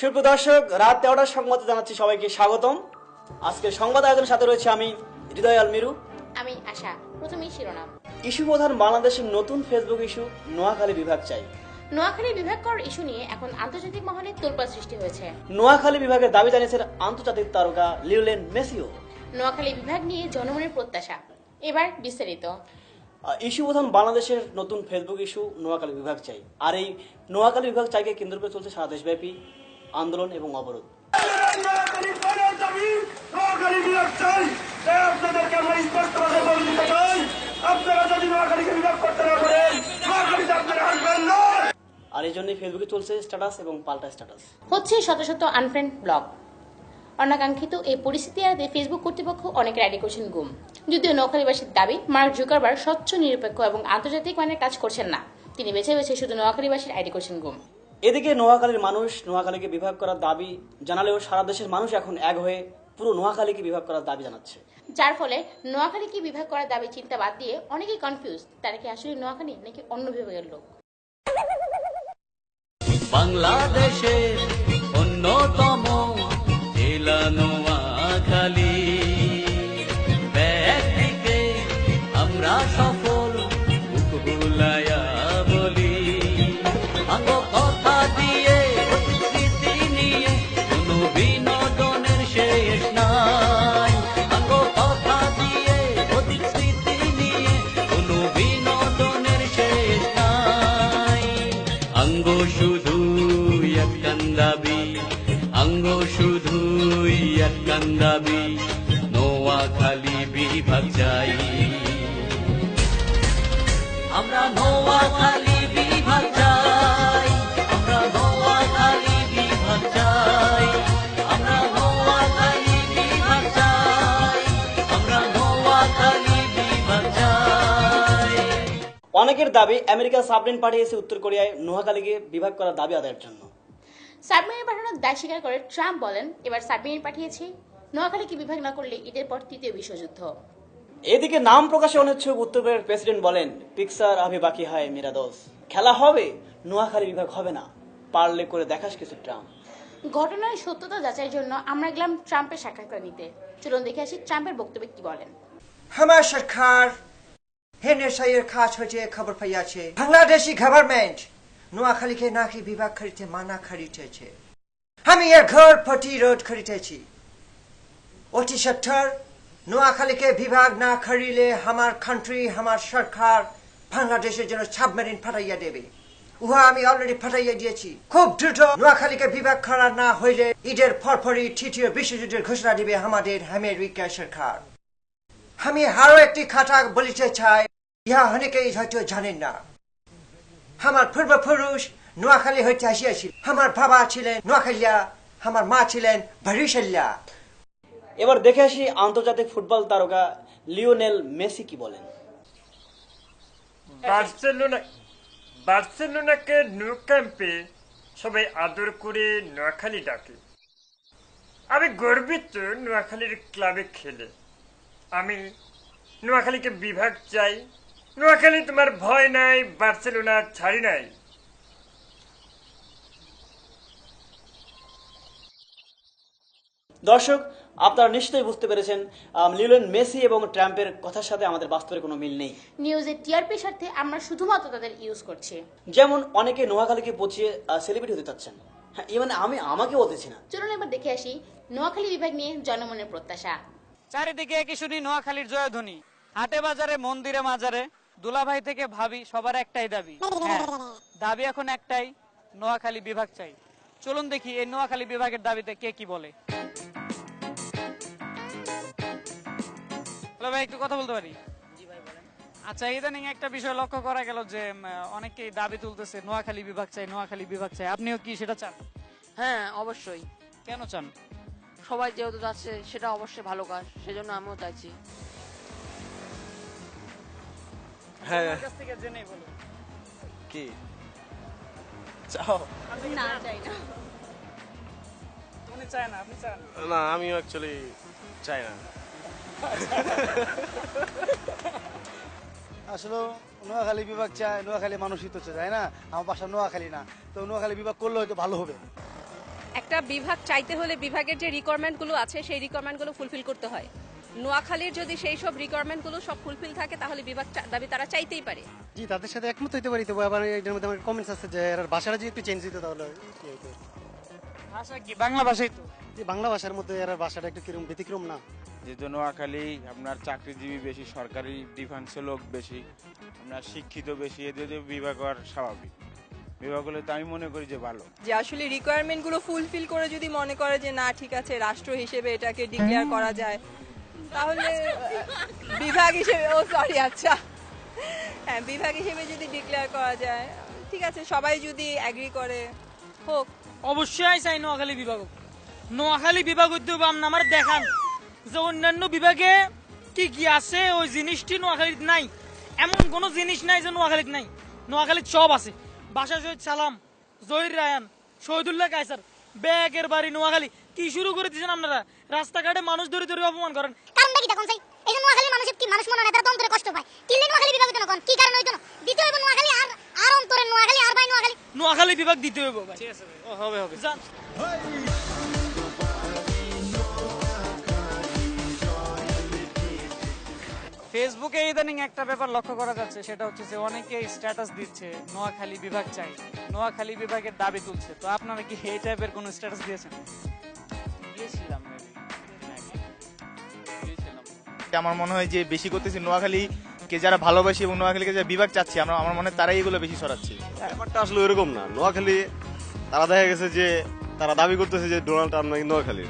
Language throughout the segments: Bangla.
সুপ্রিয় দর্শক রাত তেরোটার সংবাদে জানাচ্ছি সবাইকে স্বাগতম। আজকের সংবাদ আয়োজনের সাথে রয়েছে আমি হৃদয় আলমিরু। আমি আশা প্রথমেই শিরোনাম। ইস্যু প্রধান বাংলাদেশের নতুন ফেসবুক ইস্যু নোয়াখালী বিভাগ চাই। নোয়াখালী বিভাগ কর ইস্যু নিয়ে এখন আন্তর্জাতিক মহলে তোলপাড় সৃষ্টি হয়েছে। নোয়াখালী বিভাগের দাবি জানিয়েছেন আন্তর্জাতিক তারকা লিওলেন মেসিও। নোয়াখালী বিভাগ নিয়ে জনমনের প্রত্যাশা। এবার বিস্তারিত। ইস্যু প্রধান বাংলাদেশের নতুন ফেসবুক ইস্যু নোয়াখালী বিভাগ চাই। আর এই নোয়াখালী বিভাগ চাইকে কেন্দ্র করে চলছে সারা দেশব্যাপী আন্দোলন এবং অবরোধ। আর এই জন্যই ফেসবুকে চলছে স্ট্যাটাস এবং পাল্টা স্ট্যাটাস হচ্ছে শত শত আনফ্রেন্ড ব্লগ অনাকাঙ্ক্ষিত এই পরিস্থিতি এড়াতে ফেসবুক কর্তৃপক্ষ অনেকের আইডি করছেন গুম। যদিও নোয়াখালীবাসীর দাবি, মার্ক জুকারবার স্বচ্ছ, নিরপেক্ষ এবং আন্তর্জাতিক মানের কাজ করছেন না। তিনি বেছে বেছে শুধু নোয়াখালীবাসীর আইডি করছেন গুম। এদিকে নোয়াখালীর মানুষ নোয়াখালীকে বিভাগ করার দাবি জানালেও সারা দেশের মানুষ এখন এক হয়ে পুরো নোয়াখালীকে বিভাগ করার দাবি জানাচ্ছে। যার ফলে নোয়াখালীকে বিভাগ করার দাবি চিন্তা বাদ দিয়ে অনেকেই কনফিউজ তারা কি আসলে নোয়াখালী নাকি অন্য বিভাগের লোক? বাংলাদেশে অন্যতম জেলা আঙ্গ শুধু একখান দাবি নোয়াখালী বিভাগ চাই আমরা বিভাগ চাই আমরা বিভাগ চাই আমরা বিভাগ চাই আমরা বিভাগ চাই অনেকের দাবি আমেরিকা সাবমেরিন পাঠিয়েছে উত্তর কোরিয়ায় নোয়াখালীকে বিভাগ করার দাবি আদায়ের জন্য। সাবমেরিন পাঠানোর দায় স্বীকার করে ট্রাম্প বলেন এবার সাবমেরিন পাঠিয়েছে। নোয়াখালীকে বিভাগ না করলে ঈদের পর তৃতীয় বিশ্বযুদ্ধ? এদিকে নাম প্রকাশে অনিচ্ছুক উত্তর কোরিয়ার প্রেসিডেন্ট বলেন পিকসার আভি বাকি হয় মেরা দোষ খেলা হবে নোয়াখালী বিভাগ হবে না। পারলে করে দেখাস কিছু ট্রাম্প। ঘটনার সত্যতা যাচাইয়ের জন্য আমরা গেলাম ট্রাম্পের সাক্ষাৎকার নিতে। চলুন দেখে আসি ট্রাম্পের বক্তব্যে কি বলেন। আমার সরকার হেনের সাইয়ের কাজ হয়েছে খবর পাইয়াছে। বাংলাদেশি গভর্নমেন্ট নোয়াখালীকে নাকি বিভাগ করিতে মানা করিতেছে আমি এর ঘর প্রতিরোধ করিতেছি অতি সত্তর, নোয়াখালীকে বিভাগ না করিলে আমার কান্ট্রি আমার সরকার বাংলাদেশের জন্য সাবমেরিন ফাটাইয়া দেবে। উহা আমি অলরেডি ফাটাইয়া দিয়েছি। খুব দ্রুত নোয়াখালীকে বিভাগ করা না হইলে ঈদের পরপরই তৃতীয় বিশ্বযুদ্ধের ঘোষণা দিবে আমাদের আমেরিকা সরকার। আমি আরও একটি খাতা বলিতে চাই, ইহা অনেকেই হয়তো জানেন না। আমার পূর্বপুরুষ নোয়াখালী হইতে আসিয়াছিল। আমার বাবা ছিলেন নোয়াখালিয়া আমার মা ছিলেন বরিশাল্লা এবার দেখে আসি আন্তর্জাতিক ফুটবল তারকা লিওনেল মেসি কি বলেন। বার্সেলোনা বার্সেলোনাকে নো ক্যাম্পে সবাই আদর করে নোয়াখালী ডাকে। আমি গর্বিত নোয়াখালীর ক্লাবে খেলে। আমি নোয়াখালীকে বিভাগ চাই নোয়াখালী তোমার ভয় নাই বার্সেলোনা ছাড়ি নাই। দর্শক আপনারা নিশ্চয়ই বুঝতে পেরেছেন লিওনেল মেসি এবং ট্রাম্পের কথার সাথে আমাদের বাস্তবের কোনো মিল নেই। নিউজের টিআরপি স্বার্থে আমরা শুধুমাত্র তাদের ইউজ করছি। যেমন অনেকে নোয়াখালীকে পচিয়ে সেলিব্রিটি হতে চাচ্ছেন। হ্যাঁ এ মানে আমি আমাকে বলতেছি না। চলুন এবার দেখে আসি নোয়াখালী বিভাগ নিয়ে জনমনের প্রত্যাশা। চারিদিকে একই শুনি নোয়াখালীর জয়ধ্বনি। হাটে বাজারে মন্দিরে মাজারে। দুলাভাই থেকে ভাবি সবার একটাই দাবি। হ্যাঁ। দাবি এখন একটাই নোয়াখালী বিভাগ চাই। চলুন দেখি এই নোয়াখালী বিভাগের দাবিতে কে কি বলে। হ্যালো ভাই একটু কথা বলতে পারি? আচ্ছা ইদানিং একটা বিষয় লক্ষ্য করা গেল যে অনেকেই দাবি তুলতেছে নোয়াখালী বিভাগ চাই নোয়াখালী বিভাগ চাই। আপনিও কি সেটা চান? হ্যাঁ অবশ্যই। কেন চান? সবাই যেহেতু যাচ্ছে সেটা অবশ্যই ভালো কাজ সেজন্য আমিও চাইছি। আপনার কাছ থেকে জেনেই বলুন কি? চাও? উনি চায় না আপনি চান না। আমিও অ্যাকচুয়ালি চাই না। আসলে নোয়াখালী বিভাগ চায় নোয়াখালী মানুষই তো চায় না? আমার বাসা নোয়াখালী না। তো নোয়াখালী বিভাগ করলে হয়তো ভালো হবে। একটা বিভাগ চাইতে হলে বিভাগের যে রিকোয়ারমেন্টগুলো আছে সেই রিকোয়ারমেন্টগুলো ফুলফিল করতে হয়। নোয়াখালীর যদি সেই সব রিকোয়ারমেন্টগুলো সব ফুলফিল থাকে তাহলে বিভাগ দাবি তারা চাইতেই পারে। জি তাদের সাথে একমত হইতে পারি তবু আবার এটার মধ্যে আমার কমেন্টস আছে যে এর ভাষাটা যদি একটু চেঞ্জ হইতো তাহলে কি হইতো? ভাষা কি? বাংলা ভাষাই তো। যে বাংলা ভাষার মধ্যে এর ভাষাটা একটু কিরম ব্যতিক্রম না? যেহেতু নোয়াখালী আপনার চাকরিজীবী বেশি সরকারি ডিফেন্সের লোক বেশি আপনার শিক্ষিত বেশি এদের যে বিভাগ হওয়ার স্বাভাবিক। বিভাগ হলে তো আমি মনে করি যে ভালো। যে আসলে রিকোয়ারমেন্টগুলো ফুলফিল করে যদি মনে করে যে না ঠিক আছে রাষ্ট্র হিসেবে এটাকে ডিক্লেয়ার করা যায় তাহলে বিভাগ হিসেবে, ও সরি আচ্ছা। হ্যাঁ বিভাগ হিসেবে যদি ডিক্লেয়ার করা যায়, ঠিক আছে, সবাই যদি অ্যাগ্রি করে, হোক। অবশ্যই চাই নোয়াখালী বিভাগ নোয়াখালী বিভাগ আপনি আমার দেখান যে অন্যান্য বিভাগে কি কি আছে, ওই জিনিসটি নোয়াখালীতে নাই। এমন কোনো জিনিস নাই যে নোয়াখালীতে নাই। নোয়াখালীর সব আছে। বাসা শহীদ সালাম, জহির রায়ান, শহীদুল্লাহ কায়সার ব্যাগের বাড়ি নোয়াখালী। কি শুরু করে দিয়েছেন আপনারা? রাস্তাঘাটে মানুষ ধরে ধরে অপমান করেন। কারণটা কি দেখুন এই যে নোয়াখালী মানুষের কি মানুষ মনে হয় তারা অন্তরে কষ্ট পায়। কিনলে নোয়াখালী বিভাগ কোন কি কারণ হইতো না দ্বিতীয় হইবো নোয়াখালী আর আর অন্তরে নোয়াখালী আর ভাই নোয়াখালী। নোয়াখালী বিভাগ দিতে হবে ভাই। ও, হবে হবে। যান। ফেসবুকে ইদানিং একটা ব্যাপার লক্ষ্য করা যাচ্ছে সেটা হচ্ছে যে অনেকে স্ট্যাটাস দিচ্ছে নোয়াখালী বিভাগ চাই। নোয়াখালী বিভাগের দাবি তুলছে। তো আপনারা কি এই টাইপের কোনো স্ট্যাটাস দিয়েছেন? দিয়েছিলাম। আমার মনে হয় যে বেশি করতেছি। নোয়াখালী কে যারা ভালোবাসি এবং নোয়াখালীকে যারা বিভাগ চাচ্ছি আমরা আমার মনে হয় তারাই এগুলো বেশি ছড়াচ্ছি ব্যাপারটা আসলে এরকম না। নোয়াখালী তারা দেখা গেছে যে তারা দাবি করতেছে যে ডোনাল্ড ট্রাম্প নাকি নোয়াখালী।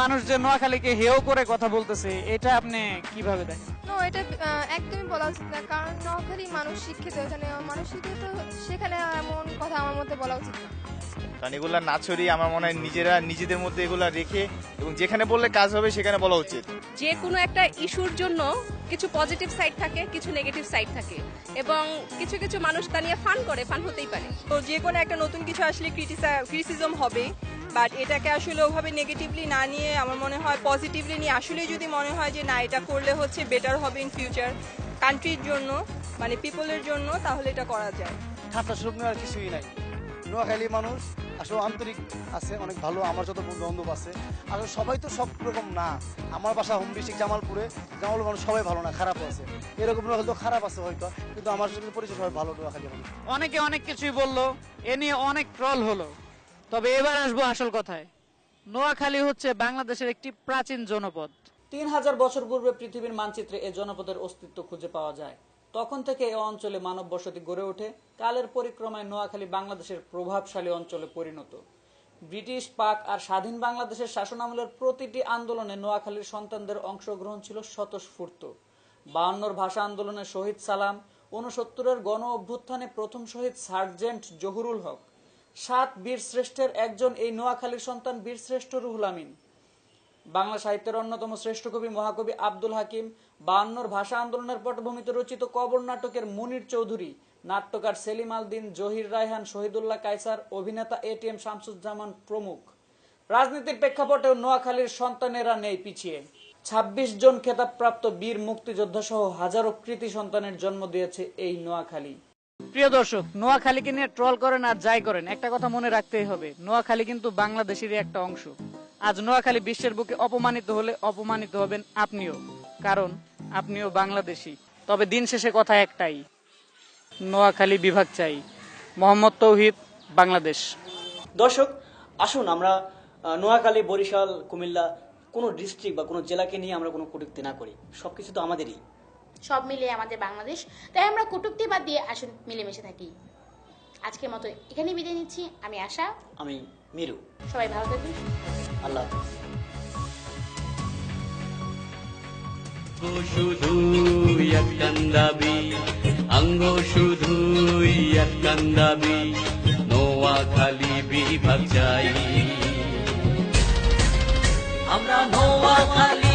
মানুষ যে নোয়াখালীকে হেও করে কথা বলতেছে এটা আপনি কীভাবে দেখেন? নো এটা আহ, একদমই বলা উচিত না। কারণ নোয়াখালী মানুষ শিক্ষিত এখানে মানুষ শিক্ষিত সেখানে এমন কথা আমার মধ্যে বলা উচিত না। কারণ এগুলা না ছড়িয়ে আমার মনে হয় নিজেরা নিজেদের মধ্যে এগুলা রেখে এবং যেখানে বললে কাজ হবে সেখানে বলা উচিত। যে কোনো একটা ইস্যুর জন্য কিছু পজিটিভ সাইড থাকে কিছু নেগেটিভ সাইড থাকে এবং কিছু কিছু মানুষ তা নিয়ে ফান করে ফান হতেই পারে। তো যে কোনো একটা নতুন কিছু আসলে ক্রিটিসিজম হবে বাট এটাকে আসলে ওভাবে নেগেটিভলি না নিয়ে আমার মনে হয় পজিটিভলি নিয়ে আসলে যদি মনে হয় যে না এটা করলে হচ্ছে বেটার হবে ইন ফিউচার কান্ট্রির জন্য মানে পিপলের জন্য তাহলে এটা করা যায়। ঠাট্টা শুকনো আর কিছুই নাই। নোয়াখালী মানুষ আসলে আন্তরিক আছে অনেক ভালো আমার যত বন্ধু বান্ধব আছে। আসলে সবাই তো সব রকম না। আমার বাসা হোম ডিস্ট্রিক্ট জামালপুরে জামালপুর মানুষ সবাই ভালো না খারাপ আছে। এরকম হয়তো খারাপ আছে হয়তো কিন্তু আমার সাথে পরিচয় সবাই ভালো নোয়াখালী মানুষ। অনেকে অনেক কিছুই বলল এ নিয়ে অনেক ট্রল হলো। তবে এবার আসব আসল কথায়। নোয়াখালী হচ্ছে বাংলাদেশের একটি প্রাচীন জনপদ। তিন হাজার বছর পূর্বে পৃথিবীর মানচিত্রে এ জনপদের অস্তিত্ব খুঁজে পাওয়া যায়। তখন থেকে এ অঞ্চলে মানব বসতি গড়ে ওঠে। কালের পরিক্রমায় নোয়াখালী বাংলাদেশের প্রভাবশালী অঞ্চলে পরিণত। ব্রিটিশ পাক আর স্বাধীন বাংলাদেশের শাসনামলের প্রতিটি আন্দোলনে নোয়াখালীর সন্তানদের অংশগ্রহণ ছিল স্বতঃস্ফূর্ত। বায়ান্নর ভাষা আন্দোলনে শহীদ সালাম, ঊনসত্তরের গণ অভ্যুত্থানে প্রথম শহীদ সার্জেন্ট জহুরুল হক। সাত বীর শ্রেষ্ঠের একজন এই নোয়াখালীর সন্তান বীরশ্রেষ্ঠ রুহুল আমিন। বাংলা সাহিত্যের অন্যতম শ্রেষ্ঠ কবি মহাকবি আব্দুল হাকিম বায়ান্নর ভাষা আন্দোলনের পটভূমিতে রচিত কবর নাটকের মুনির চৌধুরী, নাট্যকার সেলিম আলদিন, জহির রায়হান, শহীদুল্লাহ কায়সার, অভিনেতা এটিএম শামসুজ্জামান প্রমুখ। রাজনীতির প্রেক্ষাপটেও নোয়াখালীর সন্তানেরা নেই পিছিয়ে। ছাব্বিশ জন খেতাবপ্রাপ্ত বীর মুক্তিযোদ্ধা সহ হাজারো কৃতি সন্তানের জন্ম দিয়েছে এই নোয়াখালী। প্রিয় দর্শক, নোয়াখালীকে নিয়ে ট্রল করেন আর যাই করেন, একটা কথা মনে রাখতেই হবে, নোয়াখালী কিন্তু বাংলাদেশেরই একটা অংশ। আজ নোয়াখালী বিশ্বের বুকে অপমানিত হলে অপমানিত হবেন আপনিও। কারণ আপনিও বাংলাদেশী। তবে দিন শেষে কথা একটাই। নোয়াখালী বিভাগ চাই। মোহাম্মদ তৌহিদ বাংলাদেশ। দর্শক আসুন আমরা নোয়াখালী বরিশাল কুমিল্লা কোনো ডিস্ট্রিক্ট বা কোনো জেলাকে নিয়ে আমরা কোনো কটূক্তি না করি। সবকিছু তো আমাদেরই। সব মিলিয়ে আমাদের বাংলাদেশ। তাই আমরা কটুক্তি বাদ দিয়ে আসুন মিলেমিশে থাকি। আজকের মতো এখানেই বিদায় নিচ্ছি। আমি আশা। আমি মিরু। সবাই ভালো থাকবেন আল্লাহ হাফিজ। শুধুই একখান দাবি নোয়াখালী বিভাগ চাই। আমরা নোয়াখালী